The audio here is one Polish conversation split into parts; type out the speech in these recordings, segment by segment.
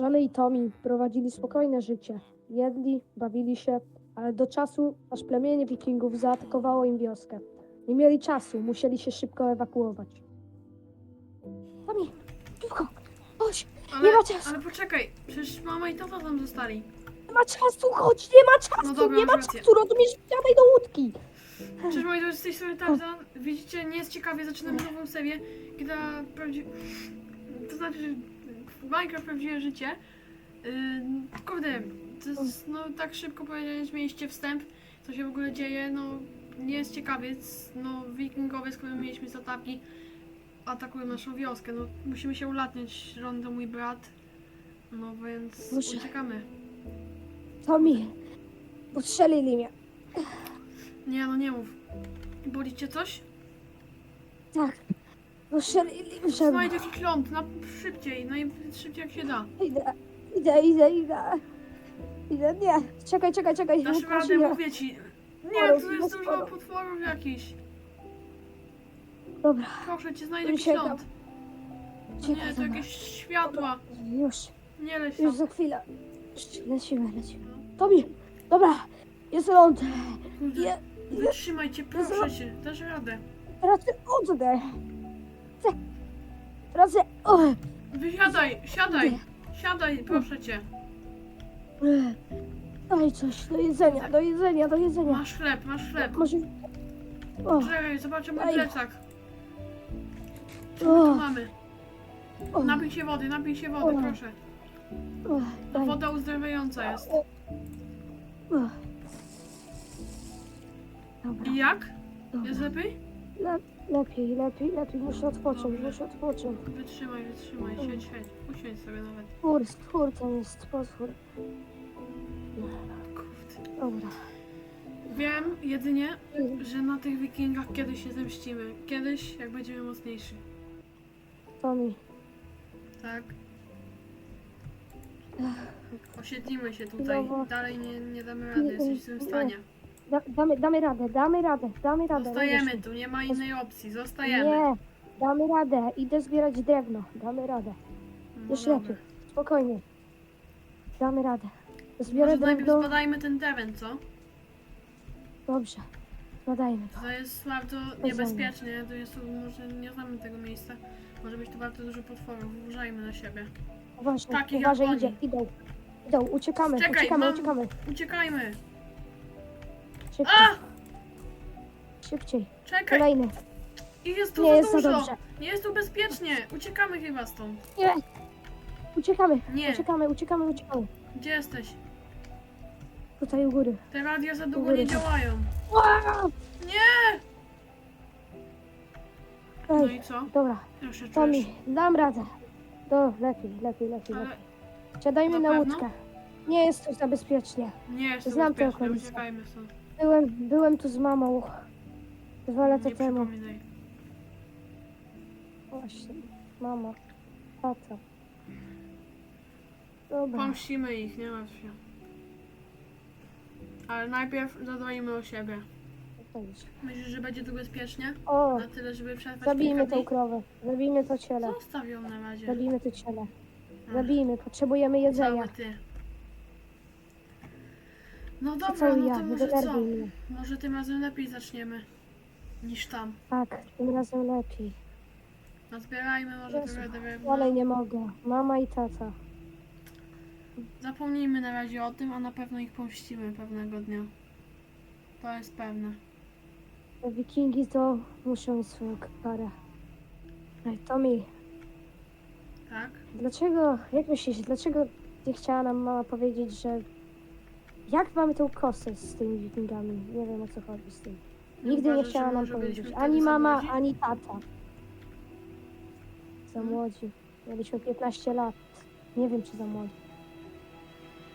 Johnny i Tommy prowadzili spokojne życie. Jedli, bawili się, ale do czasu, aż plemienie wikingów zaatakowało im wioskę. Nie mieli czasu, musieli się szybko ewakuować. Tommy, szybko, chodź, Ale, Nie ma czasu. ale poczekaj, przecież mama i tata tam zostali. nie ma czasu, chodź, nie ma czasu, No dobra, nie ma rację. czasu, rozumiesz, wsiadaj do łódki. Cześć moi drodzy, z tej strony Tarzan. Widzicie, nie jest ciekawie, zaczynamy nową serię, kiedy prawdzi... To znaczy, że Minecraft prawdziwe życie. Yy, kurde, to jest, no tak szybko powiedzieć, mieliście wstęp, co się w ogóle dzieje, no nie jest ciekawie, c- no wikingowie, z którymi mieliśmy zatapki, atakują naszą wioskę, no musimy się ulatniać, Ron to mój brat, no więc Muszę. uciekamy. Tommy, postrzelili mnie. Nie, no nie mów. Boli cię coś? Tak, postrzelili mnie. Znajdź jakiś ląd, na szybciej, najszybciej jak się da. Idę, idę, idę, idę. Idę, nie. Czekaj, czekaj, czekaj. Dasz radę, nie. mówię ci. Nie, tu jest dużo potworów jakichś. Dobra, Proszę cię, znajdź jakiś Uciekam. ląd. czekaj. Nie, to dobra. jakieś światła. Już, Nie leć już tam. za chwilę. Lecimy, lecimy. Tommy, dobra, jest ląd. Kurde, Je, Wytrzymaj cię, proszę cię. Dasz radę. teraz oddech. Teraz, o, Wysiadaj, siadaj. Siadaj, proszę cię. daj coś do jedzenia, do jedzenia, do jedzenia. Masz chleb, masz chleb. Może, o, Czekaj, zobaczę mój Daj. plecak. Co my tu o, mamy? o, Napij się wody, napij się wody, O. proszę. o, daj. Woda uzdrawiająca jest. O. Dobra, I jak? dobra. Jest lepiej? Le, lepiej, lepiej, lepiej. Muszę odpocząć, muszę odpocząć. Wytrzymaj, wytrzymaj, siedź, siedź. Usiądź sobie nawet. Twór, stwór to jest potwór. Kurde. Dobra. Wiem jedynie, że na tych wikingach kiedyś się zemścimy. Kiedyś, jak będziemy mocniejsi. Tommy, Tak? Osiedlimy się tutaj. Chwilowo. Dalej nie, nie damy rady, jesteś w tym Nie. stanie. Da, damy, damy radę, damy radę, damy radę. Zostajemy tu, nie ma innej opcji. Zostajemy. Nie, damy radę. Idę zbierać drewno. Damy radę. No Już dobra. lepiej. Spokojnie. Damy radę. Zbiorę Może najpierw drewno. zbadajmy ten teren, co? Dobrze. Badajmy go. To jest bardzo niebezpieczne. To jest, może nie znamy tego miejsca. Może być tu bardzo dużo potworów. Uważajmy na siebie. Uważaj, Takich jak uważaj, oni. idzie. Idą. Idą, uciekamy, Czekaj, uciekamy, mam- uciekamy. Uciekajmy! Szybciej, A! szybciej. Czekaj! Kolejny. I jest tu Nie za jest za dużo! dobrze. Nie jest tu bezpiecznie! Uciekamy chyba stąd. Nie. Uciekamy, Nie. uciekamy, uciekamy, uciekamy. Gdzie jesteś? Tutaj u góry. Te radia za długo góry. nie działają. Nie! No Ej, i co? dobra, Jak się Tommy, czujesz? dam radę. Do, lepiej, lepiej, lepiej, Ale lepiej. Siadajmy na na pewno? łódkę. Nie jest tu za bezpiecznie. nie jest to Znam tę bezpieczne, okolicę. uciekajmy stąd. Byłem, byłem tu z mamą dwa lata Nie temu. przypominaj. Właśnie, mama, tata. Dobra, Pomścimy ich, nie martw się. Ale najpierw zadbajmy o siebie. Myślisz, że będzie tu bezpiecznie? O, Na tyle, żeby przetrwać zabijmy kilka tą dni? krowę, zabijmy to ciele, Zostaw ją na razie. zabijmy to ciele. Ach, Zabijmy, potrzebujemy jedzenia. Cały ty. No dobra, no ja, to może co? denerwuj mnie. Może tym razem lepiej zaczniemy niż tam. Tak, tym razem lepiej. Nazbierajmy może Jezu, trochę drewna. Dalej nie mogę. Mama i tata. Zapomnijmy na razie o tym, a na pewno ich pomścimy pewnego dnia. To jest pewne. Te wikingi to muszą mieć swoją karę. Ej, Tommy, Tak? dlaczego, jak myślisz, dlaczego nie chciała nam mama powiedzieć, że jak mamy tą kosę z tymi wikingami? Nie wiem o co chodzi z tym. Nigdy nie Uważasz, chciała że nam może byliśmy powiedzieć. wtedy Ani za mama, młodzi? ani tata. Za Hmm. młodzi. Mieliśmy 15 lat. Nie wiem, czy za młodzi.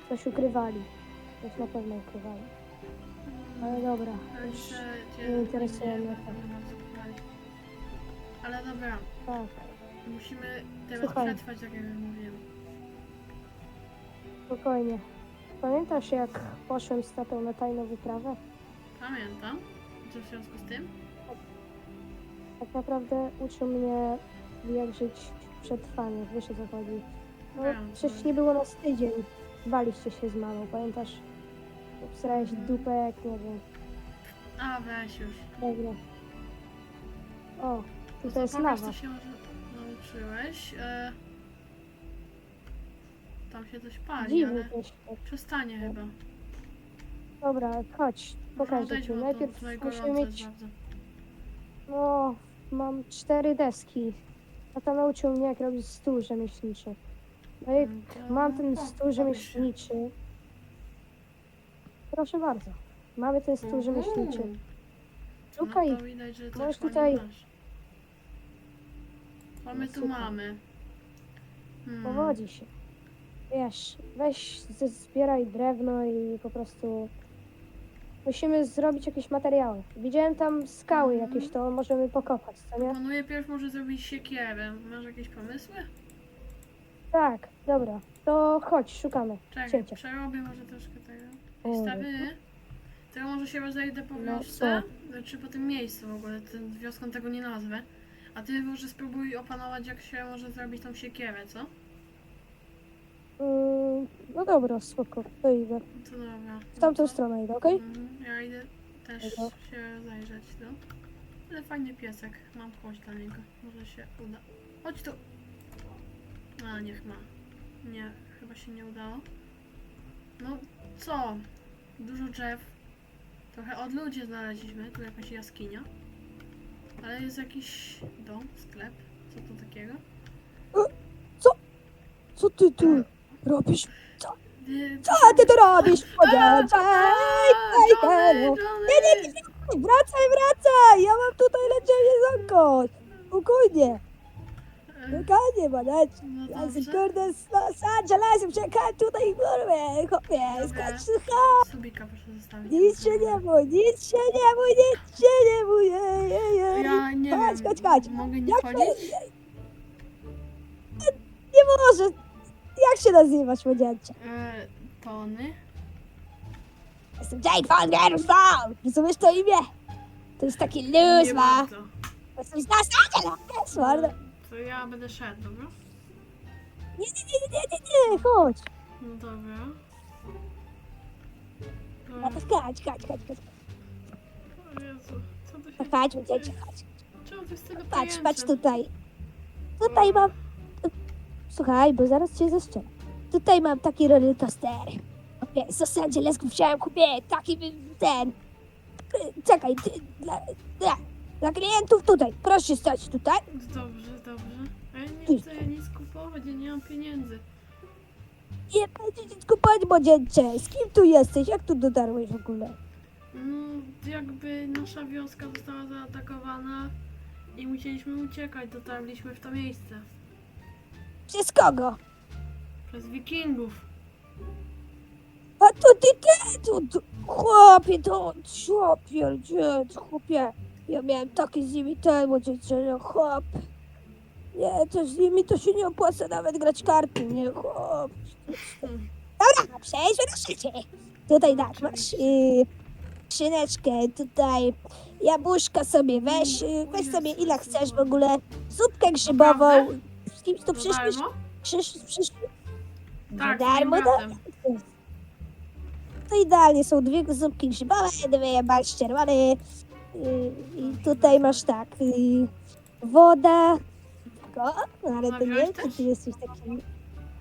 Coś ukrywali. Coś na pewno ukrywali. Ale dobra. Już, cię nie interesuje nie- mnie to. słuchać. Ale dobra, tak. musimy teraz Słuchaj. przetrwać, jak ja mówiłem. Spokojnie. Pamiętasz, jak poszłem z tatą na tajną wyprawę? Pamiętam. Co w związku z tym? Tak naprawdę uczył mnie jak żyć w przetrwaniu. Wiesz o co chodzi. No, Wiem, przecież nie było nas tydzień. Baliście się z mamą, pamiętasz? Obsrałeś dupę jak nie wiem. A, weź już. Dobra. O, tutaj jest pokaż, lawa. się nauczyłeś. E... Tam się coś pali, Dziwny ale świat. przestanie chyba. Dobra, chodź, pokażę odejdź, ci. to Najpierw tutaj musimy gorąco jest mieć... bardzo. No, mam cztery deski. Tata nauczył mnie, jak robić stół rzemieślniczy. No i Mm, to- mam ten o, stół rzemieślniczy. Proszę bardzo. Mamy ten stół rzemieślniczy. Mhm. Szukaj. No to widać, że coś Możesz tutaj- masz. Co my No tu super. mamy? Hmm. Powodzi się. Wiesz, weź, z- zbieraj drewno i po prostu musimy zrobić jakieś materiały. Widziałem tam skały Mhm. jakieś, to możemy pokopać, co nie? Proponuję pierw może zrobić siekierę. Masz jakieś pomysły? Tak, dobra. To chodź, szukamy. Czekaj, Cięcie. przerobię może troszkę tego. Stawy. To ja może się rozejdę po No, wiosce, czy po tym miejscu w ogóle, tym wioską tego nie nazwę. A ty może spróbuj opanować jak się może zrobić tą siekierę, co? Ym, no dobra, spoko, to idę. To dobra. W tamtą stronę idę, okej? Mhm, Ja idę też Dobra. się rozejrzeć, no. Ale fajny piesek, mam kość dla niego, może się uda. Chodź tu! A, niech ma. Nie, chyba się nie udało. No, co? Dużo drzew. Trochę od ludzi znaleźliśmy, tu jakaś jaskinia. Ale jest jakiś dom, sklep. Co to takiego? Co ty tu robisz? Nie, Co ty tu robisz? Ej, Johnny, Nie, nie, nie, nie, wracaj, wracaj! Ja mam tutaj leczenie ząko! Spokojnie, spokojnie, maneć. No Ja jestem kurde z Los Angelesem, czekaj tutaj, kurde, chłopie! Subika proszę zostawić. Nic się nie bój, nic się nie bój, nic się nie bój, ej, ej, ej. Ja nie Chodź, wiem. chodź, chodź. Mogę nie Jak chodzić? Nie może, jak się nazywasz, młodzieńcze? E, tony. Jestem Jake Van Gersfall, rozumiesz to imię? To jest taki luz, Nie ma. bardzo. Los Angeles, mordo. To ja będę szedł, dobra? Nie, nie, nie, nie, nie, nie, chodź. No dobra. No to chodź, chodź, chodź, chodź. O Jezu, co tu się... No Chodź, młodzieńcze, chodź. Czemu to jest tyle Patrz, patrz tutaj. Tutaj mam... Słuchaj, bo zaraz cię zeszczę. Tutaj mam taki roller coaster. Kupię z Los Angeles, wziąłem, kupię taki ten... Czekaj, ty, dla, dla, dla klientów tutaj. Proszę stać tutaj. Dobrze, dobrze. A ja nie chcę nic kupować, ja nie mam pieniędzy. Nie będziecie nic kupować, młodzieńcze. Z kim tu jesteś? Jak tu dotarłeś w ogóle? No, jakby nasza wioska została zaatakowana i musieliśmy uciekać, dotarliśmy w to miejsce. Przez kogo? Przez wikingów. A to ty, ty, tu, tu, chłopie, to, chłopie, chłopie, ja miałem takie z nimi młodzieńcze, że chłop, nie, to z nimi to się nie opłaca nawet grać karty, nie, chłop. Dobra, przejdźmy do rzeczy. Tutaj tak, masz y, skrzyneczkę, tutaj jabłuszka sobie weź, y, weź sobie ile chcesz w ogóle, zupkę grzybową, Naprawdę? Kimś To przyszłeś, darmo? przyszłeś, przyszłeś, Tak, Za darmo, bratem. To idealnie są dwie zupki grzybowe, dwie barszcz czerwony. Yy, I tutaj masz tak, yy, woda. Ko, ale A to nie, też? ty jesteś taki...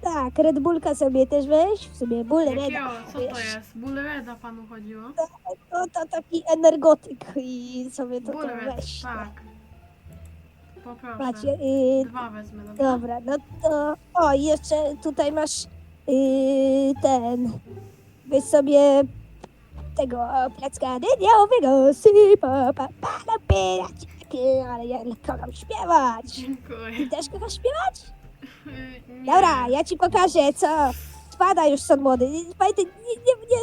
Tak, Red Bullka sobie też weź, w sobie Bull Jakiego? Reda, Co to wiesz. jest? Bullereda panu chodziło? To, to taki energotyk i sobie to, to weź. tak. Poproszę. Macie, yy, Dwa wezmę, dobra? dobra, no to... O, i jeszcze tutaj masz yy, ten... Weź sobie tego placka dyniowego sypa, pa, pa, na piraciaki, ale ja kocham śpiewać. Ty Dziękuję. też kochasz śpiewać? Y, Nie. Dobra, ja ci pokażę, co. Spada już son młody. Pamiętaj, nie, nie,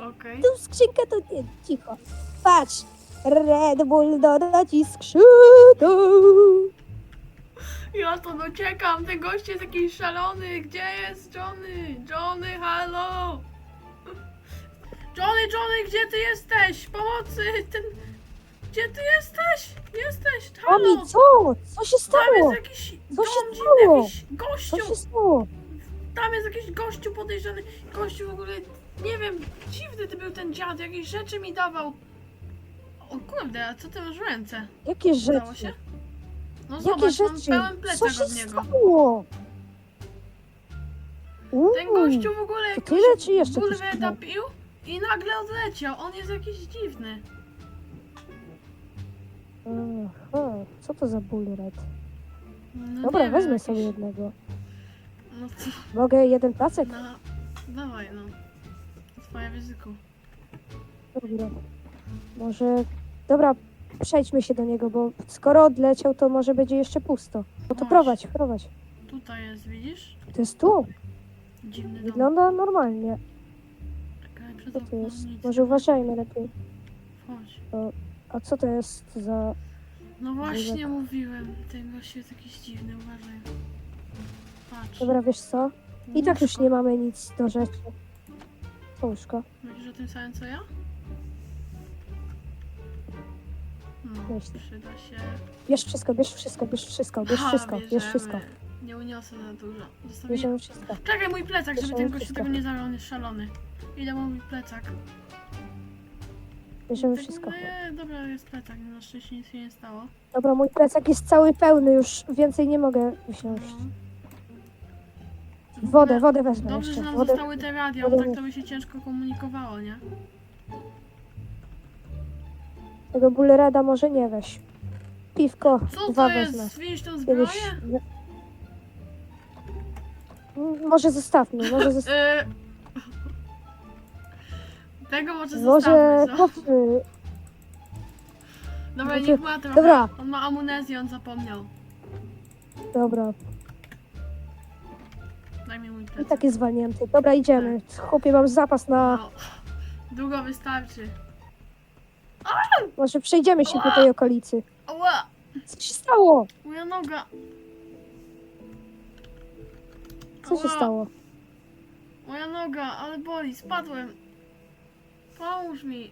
nie, Okej. tu skrzynka to nie, cicho. Patrz, Red Bull doda ci skrzynkę. Ja to dociekam, ten gość jest jakiś szalony. Gdzie jest Johnny? Johnny, halo! Johnny, Johnny, gdzie ty jesteś? Pomocy! Ten... Gdzie ty jesteś? Jesteś, halo! Omi, co? Co się Tam stało? jest jakiś Co dom się dziwny, stało? jakiś Co gościu! się stało? tam jest jakiś gościu podejrzany. Gościu w ogóle, nie wiem, dziwny ty był ten dziad, jakieś rzeczy mi dawał. O kurde, a co ty masz w ręce? Jakie Udało rzeczy? się? No Jakie zobacz, mam rzeczy? pełen Co plecak się od niego. stało? Uuu, Ten gościu w ogóle to jakąś tyle, czy jeszcze coś bulwę było? napił i nagle odleciał. On jest jakiś dziwny. Aha, co to za bullet? No Dobra, nie wezmę wiem, sobie jakiś- jednego. No to, Mogę jeden placek? no, dawaj no. Twoja ryzyko. Dobra. Może... Dobra, przejdźmy się do niego, bo skoro odleciał, to może będzie jeszcze pusto. No to Chodź. prowadź, prowadź. Tutaj jest, widzisz? To jest tu. Dziwny dom. Wygląda normalnie. Czekaj, Co to oknem jest? nic Może uważajmy lepiej. Chodź. A co to jest za... No właśnie mówiłem, ten gość jest jakiś dziwny, uważaj. Patrz. Dobra, wiesz co? I tak już Łóżko. nie mamy nic do rzeczy. To Łóżko. Myślisz o tym samym co ja? No, Myślę. przyda się. Bierz wszystko, bierz wszystko, bierz wszystko, bierz Ha, wszystko, bierz bierzemy. wszystko. Nie uniosę za dużo. Zostawię... Bierzemy wszystko. Czekaj, mój plecak, żeby Bierzemy ten gościu wszystko. tego nie zabrał, on jest szalony. Ile ma mój plecak? Bierzemy Tak, wszystko. No, nie, dobra, jest plecak, na szczęście nic się nie stało. Dobra, mój plecak jest cały pełny, już więcej nie mogę. No. Wodę, wodę wezmę Dobrze, jeszcze. że nam Wodę. zostały te radia, bo wodę tak to by się ciężko komunikowało, nie? Tego bullereda może nie weź. Piwko, Co dwa to wezmę. jest? Widzisz tą zbroję? Mm, Może zostawmy, może zostawmy. Y... Tego może Może zostawmy, co? chłopcy. Dobra, może- niech ma trochę. Dobra. On ma amunezję, on zapomniał. Dobra, Daj mi mój i plecak. tak jest zwalnięty. Dobra, idziemy. Chłopie, mam zapas na... No. Długo wystarczy. Może przejdziemy się po tej okolicy. Ała! Co się stało? Moja noga! Co się Ała. stało? Moja noga, ale boli, spadłem. Pomóż mi.